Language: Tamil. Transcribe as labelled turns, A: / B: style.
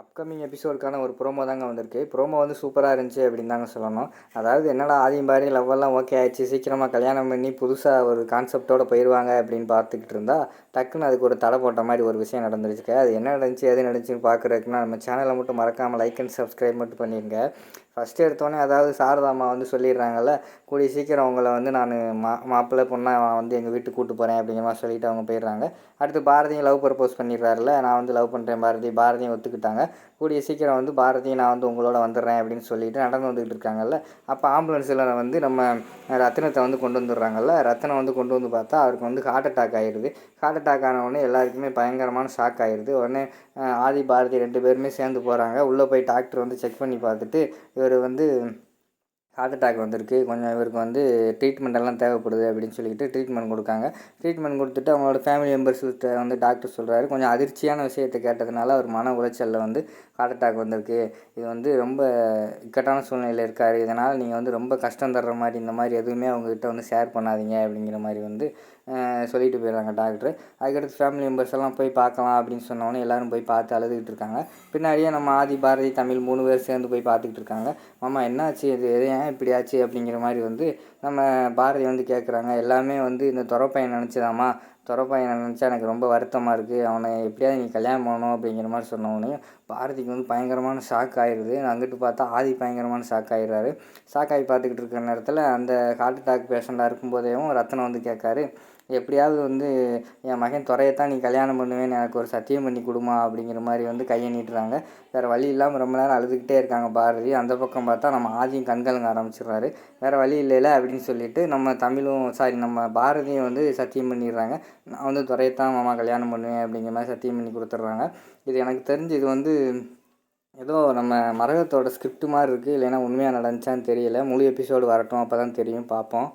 A: அப்கமிங் எபிசோடுக்கான ஒரு ப்ரோமோ தாங்க வந்திருக்கு. ப்ரோமோ வந்து சூப்பராக இருந்துச்சு அப்படின்னு தாங்க சொல்லணும். அதாவது என்னடா ஆதியும் பாரி லவ்வெல்லாம் ஓகே ஆயிடுச்சு சீக்கிரமாக கல்யாணம் பண்ணி புதுசாக ஒரு கான்செப்டோட போயிடுவாங்க அப்படின்னு பார்த்துக்கிட்டு இருந்தா டக்குன்னு அதுக்கு ஒரு தடை போட்ட மாதிரி ஒரு விஷயம் நடந்துருச்சுக்க அது என்ன நடந்துச்சு எது நடந்துச்சுன்னு பார்க்குறதுக்குன்னா நம்ம சேனலை மட்டும் மறக்காமல் லைக் அண்ட் சப்ஸ்கிரைப் மட்டும் பண்ணிடுங்க ஃபஸ்ட்டு எடுத்தோடனே அதாவது சாரதாம்மா வந்து சொல்லிடுறாங்கல்ல கூடிய சீக்கிரம் அவங்கள வந்து நான் மா மாப்பிள்ளை பொண்ணை வந்து எங்கள் வீட்டுக்கு கூப்பிட்டு போகிறேன் அப்படிங்கிற மாதிரி சொல்லிட்டு அவங்க போயிடுறாங்க. அடுத்து பாரதியும் லவ் ப்ரப்போஸ் பண்ணிடுறாருல நான் வந்து லவ் பண்ணுறேன் பாரதி பாரதியும் ஒத்துக்கிட்டாங்க. கூடிய சீக்கிரம் வந்து பாரதி நான் வந்து உங்களோட வந்துடுறேன் அப்படின்னு சொல்லிட்டு நடந்து வந்துக்கிட்டு இருக்காங்கல்ல. அப்போ ஆம்புலன்ஸில் வந்து நம்ம ரத்தினத்தை வந்து கொண்டு வந்துடுறாங்கல்ல. ரத்தினம் வந்து கொண்டு வந்து பார்த்தா அவருக்கு வந்து ஹார்ட் அட்டாக் ஆயிடுது. ஹார்ட் அட்டாக் ஆன உடனே எல்லாருக்குமே பயங்கரமான ஷாக் ஆயிடுது. உடனே ஆதி பாரதி ரெண்டு பேருமே சேர்ந்து போகிறாங்க உள்ளே போய் டாக்டர் வந்து செக் பண்ணி பார்த்துட்டு இவர் வந்து ஹார்ட் அட்டாக் வந்திருக்கு. கொஞ்சம் இவருக்கு வந்து ட்ரீட்மெண்ட் எல்லாம் தேவைப்படுது அப்படின்னு சொல்லிட்டு ட்ரீட்மெண்ட் கொடுக்காங்க. ட்ரீட்மெண்ட் கொடுத்துட்டு அவங்களோட ஃபேமிலி மெம்பர்ஸ்கிட்ட வந்து டாக்டர் சொல்கிறாரு கொஞ்சம் அதிர்ச்சியான விஷயத்தை கேட்டதுனால அவர் மன உளைச்சலில் வந்து ஹார்ட் அட்டாக் வந்திருக்கு. இது வந்து ரொம்ப இக்கட்டான சூழ்நிலையில் இருக்கார். இதனால் நீங்கள் வந்து ரொம்ப கஷ்டம் தர்ற மாதிரி இந்த மாதிரி எதுவுமே அவங்ககிட்ட வந்து ஷேர் பண்ணாதீங்க அப்படிங்கிற மாதிரி வந்து சொல்லிட்டு போயிடுறாங்க டாக்டர் அதுக்கடுத்து ஃபேமிலி மெம்பர்ஸ் எல்லாம் போய் பார்க்கலாம் அப்படின்னு சொன்னோன்னே எல்லாரும் போய் பார்த்து அழுதுகிட்டு இருக்காங்க. பின்னாடியே நம்ம ஆதி பாரதி தமிழ் மூணு பேர் சேர்ந்து போய் பார்த்துக்கிட்டு இருக்காங்க. மாமா என்னாச்சு? இது எது ஏன் இப்படி ஆச்சு அப்படிங்கிற மாதிரி வந்து நம்ம பாரதி வந்து கேட்குறாங்க எல்லாமே வந்து இந்த துறப்பையன் நினச்சதாம்மா. துறை பையனை நினச்சா எனக்கு ரொம்ப வருத்தமாக இருக்குது அவனை எப்படியாவது நீ கல்யாணம் பண்ணணும் அப்படிங்கிற மாதிரி சொன்னவொடனே பாரதிக்கு வந்து பயங்கரமான ஷாக் ஆயிடுது அங்கிட்டு பார்த்தா ஆதி பயங்கரமான ஷாக் ஆயிடுறாரு. ஷாக் ஆகி பார்த்துக்கிட்டு இருக்கிற நேரத்தில் அந்த ஹார்ட் அட்டாக் பேஷண்ட்டாக இருக்கும்போதேவும் ரத்தனம் வந்து கேட்காரு. எப்படியாவது வந்து என் மகன் துறையத்தான் நீ கல்யாணம் பண்ணுவேன்னு எனக்கு ஒரு சத்தியம் பண்ணி கொடுமா அப்படிங்கிற மாதிரி வந்து கையை நீட்டுறாங்க. வேறு வழி இல்லாமல் ரொம்ப நேரம் அழுதுகிட்டே இருக்காங்க பாரதி. அந்த பக்கம் பார்த்தா நம்ம ஆதியும் கண்கலங்க ஆரம்பிச்சிடுறாரு. வேறு வழி இல்லைல்ல அப்படின்னு சொல்லிட்டு நம்ம தமிழும் சாரி நம்ம பாரதியும் வந்து சத்தியம் பண்ணிடுறாங்க. நான் வந்து துறையை தான் மாமா கல்யாணம் பண்ணுவேன் அப்படிங்கிற மாதிரி சத்தியம் பண்ணி கொடுத்துட்றாங்க. இது எனக்கு தெரிஞ்சு இது வந்து ஏதோ நம்ம மரகத்தோட ஸ்கிரிப்ட் மாதிரி இருக்குது இல்லைன்னா உண்மையாக நடந்துச்சான்னு தெரியல. முழு எபிசோடு வரட்டும் அப்போ தான் தெரியும் பார்ப்போம்.